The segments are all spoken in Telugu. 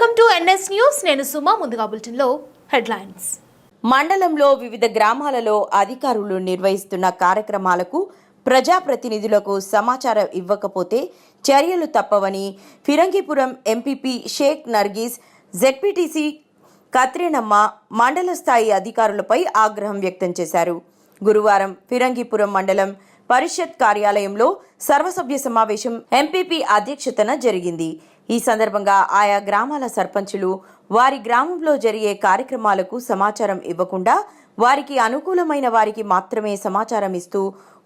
Welcome to NS news. నేను సుమా ముందుగా బులెటిన్లో హెడ్లైన్స్. మండలంలో వివిధ గ్రామాలలో అధికారులు నిర్వహిస్తున్న కార్యక్రమాలకు ప్రజాప్రతినిధులకు సమాచారం ఇవ్వకపోతే చర్యలు తప్పవని ఫిరంగిపురం ఎంపీపీ షేక్ నర్గీస్ జెడ్పీటీసీ కత్రినమ్మ మండల స్థాయి అధికారులపై ఆగ్రహం వ్యక్తం చేశారు. గురువారం ఫిరంగిపురం మండలం పరిషత్ కార్యాలయంలో సర్వసభ్య సమావేశం ఎంపీపీ అధ్యక్షతన జరిగింది. ఈ సందర్భంగా ఆయా గ్రామాల సర్పంచులు వారి గ్రామంలో జరిగే కార్యక్రమాలకు సమాచారం ఇవ్వకుండా వారికి అనుకూలమైన వారికి మాత్రమే సమాచారం ఇస్తూ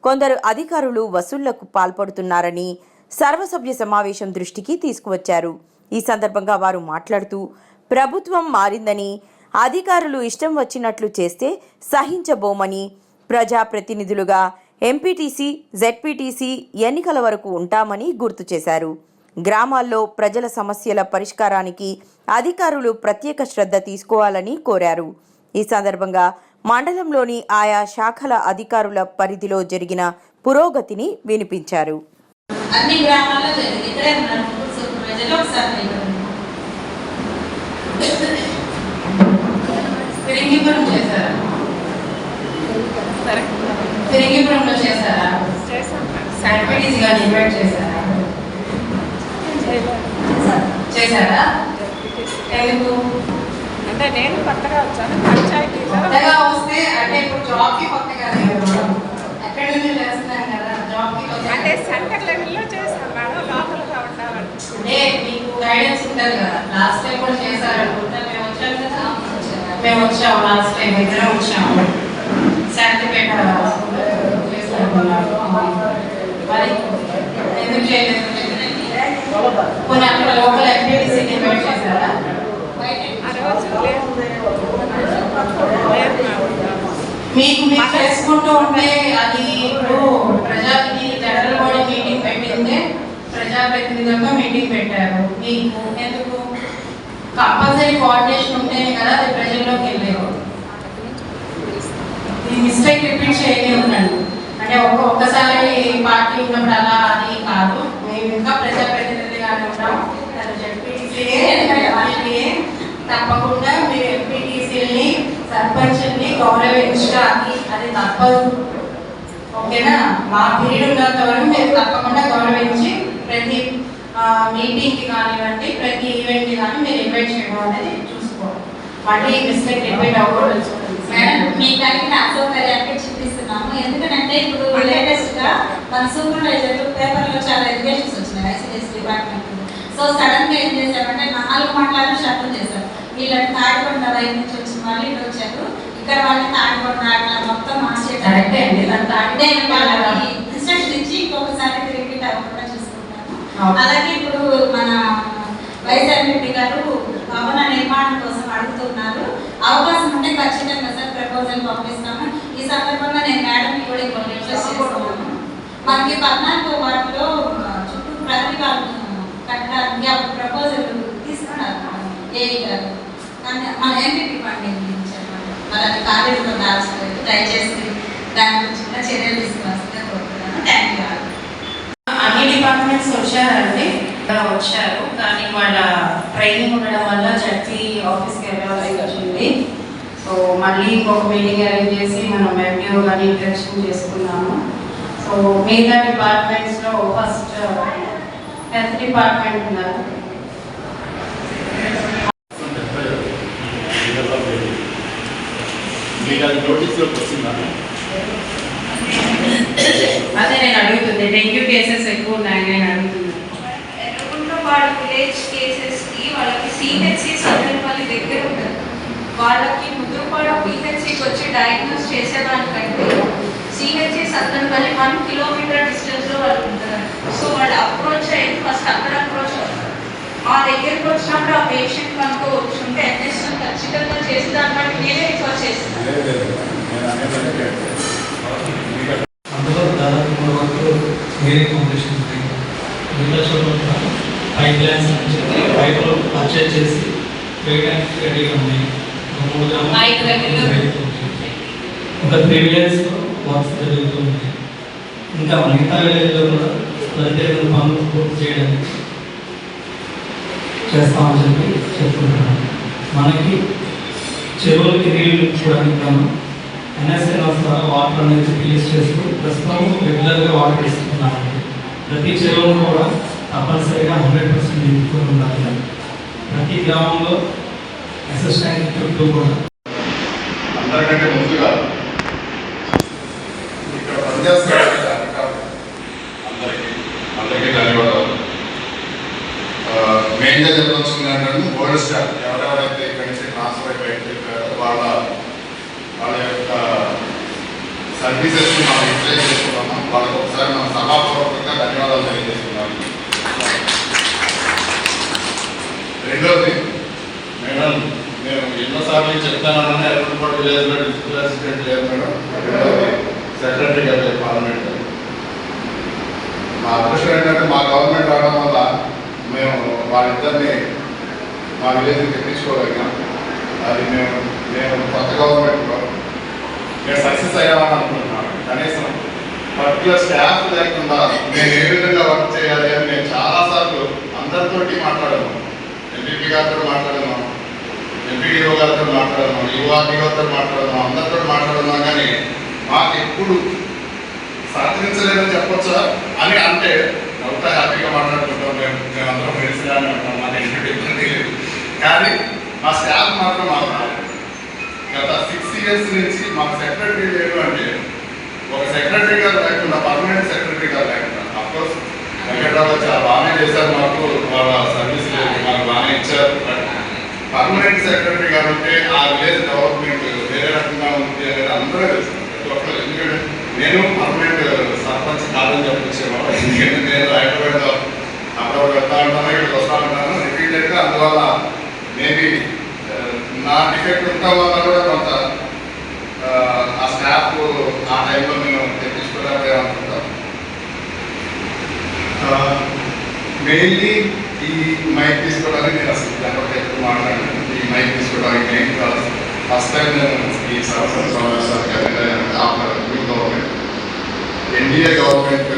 కొందరు అధికారులు వసూళ్ళకు పాల్పడుతున్నారని సర్వసభ్య సమావేశం దృష్టికి తీసుకువచ్చారు. ఈ సందర్భంగా వారు మాట్లాడుతూ ప్రభుత్వం మారిందని అధికారులు ఇష్టం వచ్చినట్లు చేస్తే సహించబోమని ప్రజాప్రతినిధులుగా ఎంపీటీసీ జెడ్పీటీసీ ఎన్నికల వరకు ఉంటామని గుర్తు చేశారు. గ్రామాల్లో ప్రజల సమస్యల పరిష్కారానికి అధికారులు ప్రత్యేక శ్రద్ధ తీసుకోవాలని కోరారు. ఈ సందర్భంగా మండలంలోని ఆయా శాఖల అధికారుల పరిధిలో జరిగిన పురోగతిని వినిపించారు. అన్ని గ్రామాల్లో జరిగింది. ఇక్కడే ఉన్నారు సూపర్వైజర్లు ఒకసారి వెళ్ళండి. ఫిరంగిపురం చేశారా? ఫిరంగిపురంలో చేశారా? ఇన్వైట్ చేశారా? చేశారా? ఎందుకు? అంటే నేను కొత్తగా వచ్చాను పంచాయతీలో కొత్తగా వస్తే అంటే ఇప్పుడు జాబ్కి కొత్తగా ఎక్కడి నుంచి చేస్తున్నాం కదా? జాబ్కి అంటే సెంటర్ లెవెల్లో చేశాను మేడం. లోకల్గా ఉండాలని అంటే మీకు గైడెన్స్ ఉంటుంది కదా. లాస్ట్ టైం కూడా చేశారు అనుకుంటా మేము వచ్చాం కదా? మేము వచ్చాము లాస్ట్ టైం ఇద్దరం వచ్చాము శాంతిపేట చేశారు మరి ఎందుకు చేయలేదు? కొన్ని అక్కడ లోకల్ యాక్టివిటీస్ ఇన్వైట్ చేశారా మీకు మీరు చేసుకుంటూ ఉంటే అది ఇప్పుడు ప్రజాప్రతినిధి జనరల్ బాడీ మీటింగ్ పెట్టిందే ప్రజాప్రతినిధులతో మీటింగ్ పెట్టారు. మీకు ఎందుకు? కంపల్సరీ కోఆర్డినేషన్ ఉంటేనే కదా అది ప్రజల్లోకి వెళ్ళారు ఈ మిస్టేక్ రిపీట్ చేయలేదండి అంటే ఒక్క ఒక్కసారి పార్టీ ఉన్నప్పుడు అలా అది కాదు. మేము ఇంకా ప్రజా తప్పకుండా మీరు ఎంపీటీసీని సర్పంచ్ని గౌరవించాలి అది తప్పదు. ఓకేనా? మా పీరియడ్ ఉన్నంత వరకు మీరు తప్పకుండా గౌరవించి ప్రతి మీటింగ్కి కానివ్వండి ప్రతి ఈవెంట్కి కానీ మీరు ఇన్వైట్ చేయడం అనేది చూసుకోవాలి మళ్ళీ మిస్టేక్ రిపీట్ అవ్వకూడదు. మేడం మీ కలిగిన అసౌకర్యానికి చూపిస్తున్నాము ఎందుకంటే ఇప్పుడు లేటెస్ట్గా మన సూపర్వైజర్ పేపర్లో చాలా ఎడ్యుకేషన్స్ వచ్చినాయి ఐసిడిఎస్ డిపార్ట్మెంట్ సో సడన్గా ఏం చేశారంటే నాలుగు మండలాలు షట్లు చేశారు. వీళ్ళని తాడికొండ వైపు నుంచి వచ్చిన వాళ్ళు ఇటు వచ్చారు. ఇక్కడ వాళ్ళని తాడికొండ అట్లా మొత్తం కరెక్టే అండి. వాళ్ళకి ఇన్స్ట్రక్షన్ ఇచ్చి ఇంకొకసారి రిపీట్ అవ్వకుండా Okay. అలాగే ఇప్పుడు మన వైస్ ఎంపీ గారు భవన నిర్మాణం కోసం అడుగుతున్నారు. అవకాశం ఉంటే ఖచ్చితంగా సార్ ప్రపోజల్ పంపిస్తాము. ఈ సందర్భంగా నేను మేడం కూడా ఇంకొక రిక్వెస్ట్ చేస్తున్నాను. మనకి పద్నాలుగో వార్డులో ఆ, చుట్టూ ప్రతి వాళ్ళు కట్టడానికి అప్పుడు ప్రపోజల్ తీసుకున్నారు ఏ గారు. అని మన ఎంపీ డిపార్ట్మెంట్ నుంచి అనమాట మరి అది కార్యంలో దయచేసి దాని గురించి కూడా చర్యలు తీసుకోవాల్సిందే కోరుతున్నాను. థ్యాంక్ యూ అన్ని డిపార్ట్మెంట్స్ వచ్చారండి. వచ్చారు. కానీ వాళ్ళ ట్రైనింగ్ ఉండడం వల్ల జడ్పీ ఆఫీస్కి వెళ్ళాల్సి వచ్చింది. సో మళ్ళీ ఇంకొక మీటింగ్ అరేంజ్ చేసి మనం ఎంపీఓ కానీ ఇంట్రక్షన్ చేసుకున్నాము. సో మిగతా డిపార్ట్మెంట్స్లో ఫస్ట్ హెల్త్ డిపార్ట్మెంట్ ఉన్నారు. మీకు అది నోటీస్లోకి వచ్చిందా? అదే నేను అడుగుతుంది డెంగ్యూ కేసెస్ ఎక్కువ ఉన్నాయి నేను అడుగుతున్నాను ఎర్రగుంటపాడు విలేజ్ కేసెస్కి వాళ్ళకి సిహెచ్సి సదరపల్లి దగ్గర ఉంటుంది వాళ్ళకి ముద్రపాడు పిహెచ్సికి వచ్చి డయాగ్నోస్ చేసేదానికంటే సిహెచ్సి సదరపల్లి వన్ కిలోమీటర్ డిస్టెన్స్లో వాళ్ళు ఉంటారు. సో వాళ్ళు అప్రోచ్ అయ్యి ఫస్ట్ అక్కడ అప్రోచ్ అవుతారు మా దగ్గరికి వచ్చినప్పుడు ఆ పేషెంట్ కనుక వచ్చి ఉంటే ఎన్ఎస్ ఖచ్చితంగా చేసి దాన్ని అందులో దాదాపు మూడు వరకు వేరే కాంపిటీషన్ ఉంటాయి మిగతా చోట్ల పైప్ లైన్స్ నుంచి పైపులు పర్చేజ్ చేసి వేయడానికి రెడీగా ఉన్నాయి. ఒక త్రీ విలేజ్లో వర్క్స్ జరుగుతూ ఉన్నాయి. ఇంకా మిగతా విలేజ్లో కూడా ప్రత్యేక పనులు పూర్తి చేయడానికి చేస్తామని చెప్పి చెప్తున్నాను. మనకి చెరువులకి నీళ్ళు నింపుకోవడానికి గాను ఎన్ఎస్ఎన్ ద్వారా వాటర్ అనేది రిలీజ్ చేస్తూ ప్రస్తుతం రెగ్యులర్గా వాటర్ ఇస్తున్నామండి ప్రతి చెరువును కూడా తప్పనిసరిగా హండ్రెడ్ పర్సెంట్ నింపుకొని ఉండాలి. ప్రతి గ్రామంలో ఎస్ఎస్ ట్యాంక్ చుట్టూ కూడా. అందరికంటే ముందుగా ఇక్కడ పనిచేస్తున్న అందరికీ అందరికీ ధన్యవాదాలు. మెయిన్గా చెప్పదలుచుకుంది ఏంటంటే ఓల్డ్ ఎవరెవరైతే ఇక్కడి నుంచి ట్రాన్స్ఫర్ అయిపోయింది వాళ్ళ వాళ్ళ యొక్క సర్వీసెస్ మనం యూటిలైజ్ చేసుకున్నాము. వాళ్ళకి ఒకసారి మనం సభాపూర్వకంగా ధన్యవాదాలు తెలియజేస్తున్నాము. రెండోది మేడం నేను ఎన్నోసార్లు చెప్తానని ఎర్రగొండ విలేజ్లో డిస్ట్రిక్ట్ అసిస్టెంట్ లేదు మేడం. సెక్రటరీ గారు పార్లమెంట్. మా అదృష్టం ఏంటంటే మా గవర్నమెంట్ రావడం వల్ల మేము వాళ్ళిద్దరిని మా విలేజ్కి తెప్పించుకోగలిగాం అది మేము నేను కొత్త గవర్నమెంట్లో నేను సక్సెస్ అయ్యామని అనుకుంటున్నాను కనీసం పర్టికులర్ స్టాఫ్ లేకుండా నేను ఏ విధంగా వర్క్ చేయాలి అని నేను చాలాసార్లు అందరితోటి మాట్లాడాను ఎంపీపీ గారితో మాట్లాడాను ఎంపీడీఓ గారితో మాట్లాడాను యువఆర్డీఓతో మాట్లాడాను అందరితో మాట్లాడాను కానీ మాకు ఎప్పుడు సహకరించలేదని చెప్పొచ్చా? అని అంటే మొత్తం హ్యాపీగా మాట్లాడుకుంటాం. మేము మేమందరం ఫ్రెండ్స్గానే ఉంటాం. మాకు ఎటువంటి ఇబ్బంది లేదు. కానీ మా స్టాఫ్ మాత్రం మాకు గత సిక్స్ ఇయర్స్ నుంచి మాకు సెక్రటరీ లేదు అంటే ఒక సెక్రటరీ గారు లేకుండా పర్మనెంట్ సెక్రటరీ గారు లేకుండా అఫ్కోర్స్ వెంకట్రావు చాలా బాగానే చేశారు మాకు వాళ్ళ సర్వీస్ మాకు బాగానే ఇచ్చారు. పర్మనెంట్ సెక్రటరీ గారు ఉంటే ఆ విలేజ్ డెవలప్మెంట్ వేరే రకంగా ఉంది అనేది అందరూ తెలుస్తుంది ప్రతి ఎందుకంటే నేను పర్మనెంట్ సర్పంచ్ కాదని చెప్పొచ్చేవాడు ఎందుకంటే నేను హైదరాబాద్లో అప్పుడు వెళ్తా ఉంటాను ఇక్కడికి వస్తా ఉంటాను. రిపీటెడ్గా అందువల్ల నా డిఫెక్ట్ ఉండటం వల్ల కూడా కొంత ఆ, ఆ స్టాఫ్ ఆ టైంలో నేను తెప్పించుకోలేకపోయాను మెయిన్లీ ఈ మైక్ తీసుకోవడానికి నేను అసలు జనరల్గా ఎక్కువ మాట్లాడాను ఈ మైక్ తీసుకోవడానికి మెయిన్ కాదు ఫస్ట్ టైం నేను ఈ సంవత్సరం సమావేశానికి after new government NDA government